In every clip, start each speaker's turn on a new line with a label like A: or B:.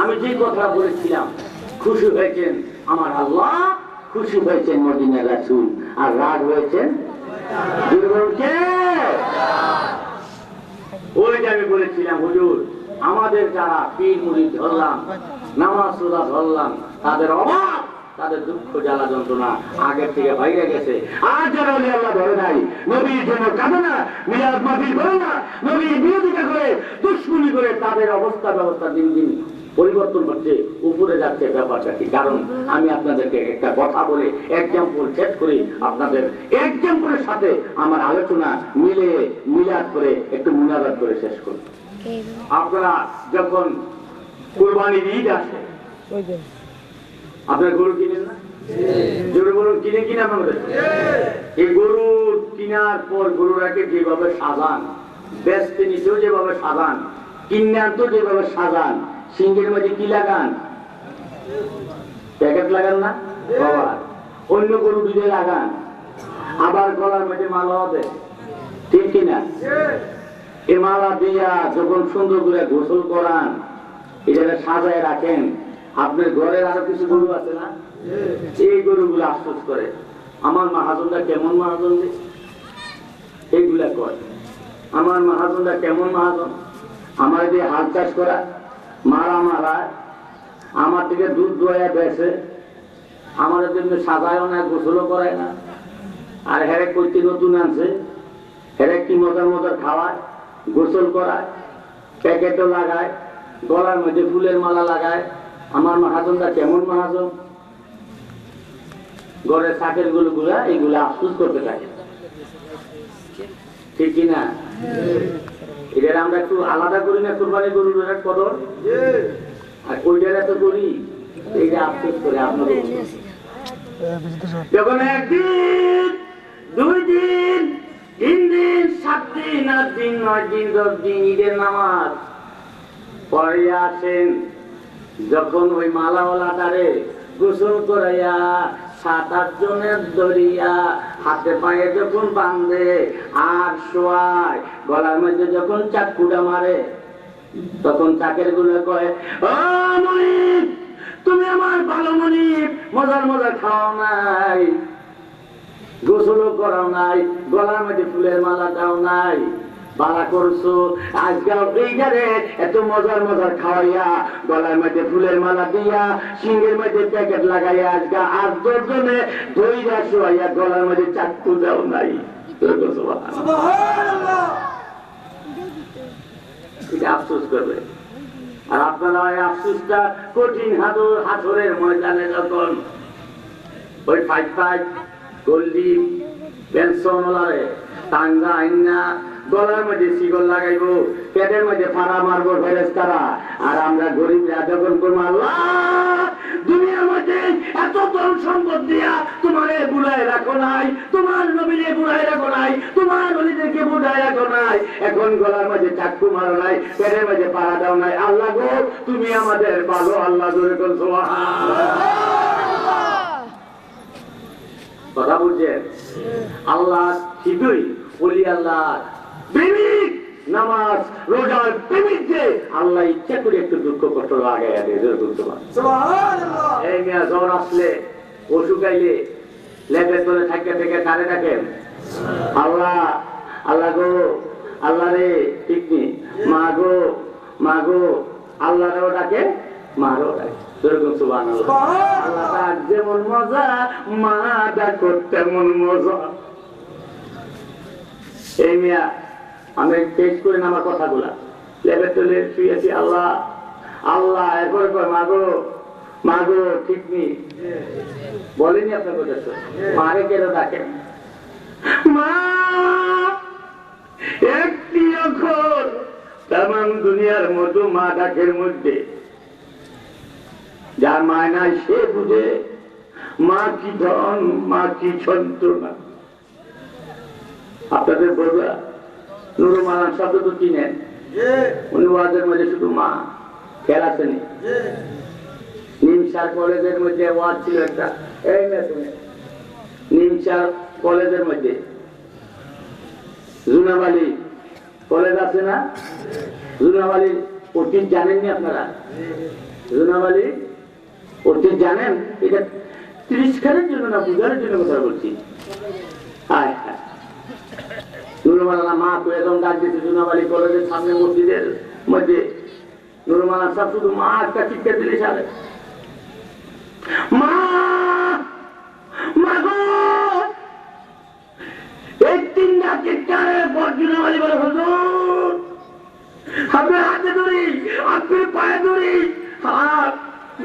A: আমি যে কথা বলেছিলাম, খুশি হয়েছেন আমার আল্লাহ, খুশি হয়েছেন মদিনা রাসুল। আর রাগ হয়েছেন? আমি বলেছিলাম, হুজুর, আমাদের যারা পীর মুড়ি ধরলাম, নামাজ ধরলাম, তাদের অভাব তাদের দুঃখ জ্বালা যন্ত্রণা আগের থেকে বাইরে গেছে। আর যারা আল্লাহ ধরে নাই নবীর জন্য কাঁদে না মিলাদ মাহফিল করে না নবীর বিরোধিতা করে দুশ্মনী করে তাদের অবস্থা ব্যবস্থা দিন দিন পরিবর্তন হচ্ছে উপরে যাচ্ছে ব্যাপারটা কি? কারণ আমি আপনাদেরকে একটা কথা বলে এক্সাম্পল সেট করি আপনাদের এক্সাম্পলের সাথে আমার আলোচনা মিলে মিলাদ করে একটু মুনাজাত করে শেষ করি আপনারা যখন কোরবানির ঈদ আসে আপনার গরু কিনেন না? জোরে বলুন কিনে কিনা আমাদের। এই গরু কিনার পর গরুরাকে যেভাবে সাজান নিতেও যেভাবে সাজান কিনে আনতেও যেভাবে সাজান সিংহের মধ্যে কি লাগান? প্যাকেট লাগান না? বাবা অন্য গরু দুধে লাগান আবার গলার মধ্যে মালা হবে ঠিক কিনা? এ মালা দিয়া যখন সুন্দর করে গোসল করান এটাকে সাজায় রাখেন আপনার ঘরের আরও কিছু গরু আছে না? এই গরুগুলো আফসোস করে। আমার মাহাজনটা কেমন মাহাজন? এইগুলা কয়। আমার মাহাজনটা কেমন মাহাজন? আমার যে হাল চাষ করা, মারা মারা, আমার থেকে দুধ দোয়া বেছে, আমার জন্য সাজায়ও না, গোসলও করায় না। আর হেরে করতে নতুন আনছে, হেরে কি মজার মজার খাওয়ায়, গোসল করায়, প্যাকেটও লাগায়, গলার মধ্যে ফুলের মালা লাগায় আমার মহাজনটা কেমন মহাজন, ঘরের শাকেরগুলো গুলা এইগুলা আফসুস করতে থাকে। ঠিক কিনা? এদের আমরা একটু আলাদা করি না, কোরবানি গরুর কদর? আর ওইটার এত করি, এইটা আফসোস করে আপনাদের যখন একদিন, দুই দিন, তিন দিন, সাত দিন, আট দিন, নয় দিন, দশ দিন ঈদের নামাজ, পরে আসেন যখন ওই মালাওয়ালা মালাওয়ালাটারে গোসল করাইয়া সাত আট জনের দরিয়া হাতে পায়ে যখন বাঁধে, আর শোয়ায়, গলার মধ্যে যখন চাকুটা মারে, তখন চাকেরগুলো কয় তুমি আমার ভালো মনিব, মজার মজা খাও নাই, গোসলও করাও নাই, গলার মধ্যে ফুলের মালা দাও নাই। বালা করছ। আজকাল এইখানে এত মজার মজার খাওয়াইয়া গলার মধ্যে ফুলের মালা দিয়া সিংহের মধ্যে প্যাকেট লাগাইয়া আজকাল আট দশ জনে দইরা শোয়াইয়া গলার মধ্যে চাকু দাও নাই। আফসোস করবে। আর আপনারা ওই আফসোসটা কঠিন হাতর হাতরের ময়দানে যখন ওই ফাইট ফাইট গল্লি পেনশন ওলারে টাঙ্গা আইনা গলার মধ্যে শিকল লাগাইবো পেটের মধ্যে ফাড়া মারবো ফেরেস্তারা আর আমরা গরিবরা যখন করব আল্লাহ দুনিয়ার মধ্যে এত ধন সম্পদ দিয়া তোমারে বুড়ায় রাখো নাই তোমার নবীরে বুড়ায় রাখো নাই তোমার নবীদেরকে বুড়ায় রাখো নাই। এখন গলার মধ্যে চাকু মারো নাই পেটের মধ্যে পাড়া দাও নাই। আল্লাহ গো তুমি আমাদের ভালো আল্লাহ জোরে করছ কথা বলছেন? আল্লাহ ঠিকই বলি আল্লাহ প্রেমিক নামাজ রোজার প্রেমিক যে আল্লাহ ইচ্ছা করে একটু দুঃখ কষ্ট এই মেয়া জ্বর আসলে অসুখ আইলে লেপে তোলে থাকে থেকে কারে থাকেন আল্লাহ আল্লাহ গো আল্লাহ রে ঠিক নি। মা গো মা গো আল্লাহ রেও ডাকে মারও ডাকে আল্লাহ যেমন মজা মা ডাকো তেমন মজা। এই মিয়া আমি পেশ করে আমার কথাগুলা। লেবে তুলে শুয়েছি, আল্লাহ আল্লাহ, এরপরে মাগো মাগো, ঠিক নি বলেনি আপনার কথা মা, একটি অক্ষর দুনিয়ার মা ডাকের মধ্যে। যার নাই সে বুঝে ধন আপনাদের বলবা নুরু মালান শব্দ তো চিনেন উনি ওয়াজের মধ্যে শুধু মা খেয়াল আসেনি নিমসার কলেজের মধ্যে ওয়াজ ছিল একটা। এই নিমসার কলেজের মধ্যে। জুনাবালি কলেজ আছে না? জুনাবালির অতীত জানেননি আপনারা? জুনাবালি অতীত জানেন? এটা তিরস্কারের জন্য না বুঝার জন্য কথা বলছি? আয় হ্যাঁ নুরমালা মা তো একদম ডাক দিয়েছে, জুনাবালি কলেজের সামনে মসজিদের মধ্যে। নুরমালা সব শুধু মা একটা চিৎকার দিলে আপনার হাতে ধরি পায়ে ধরি।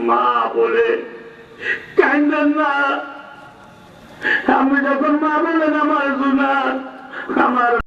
A: মা বলে আমি যখন মা বলেন আমার গুণা আমার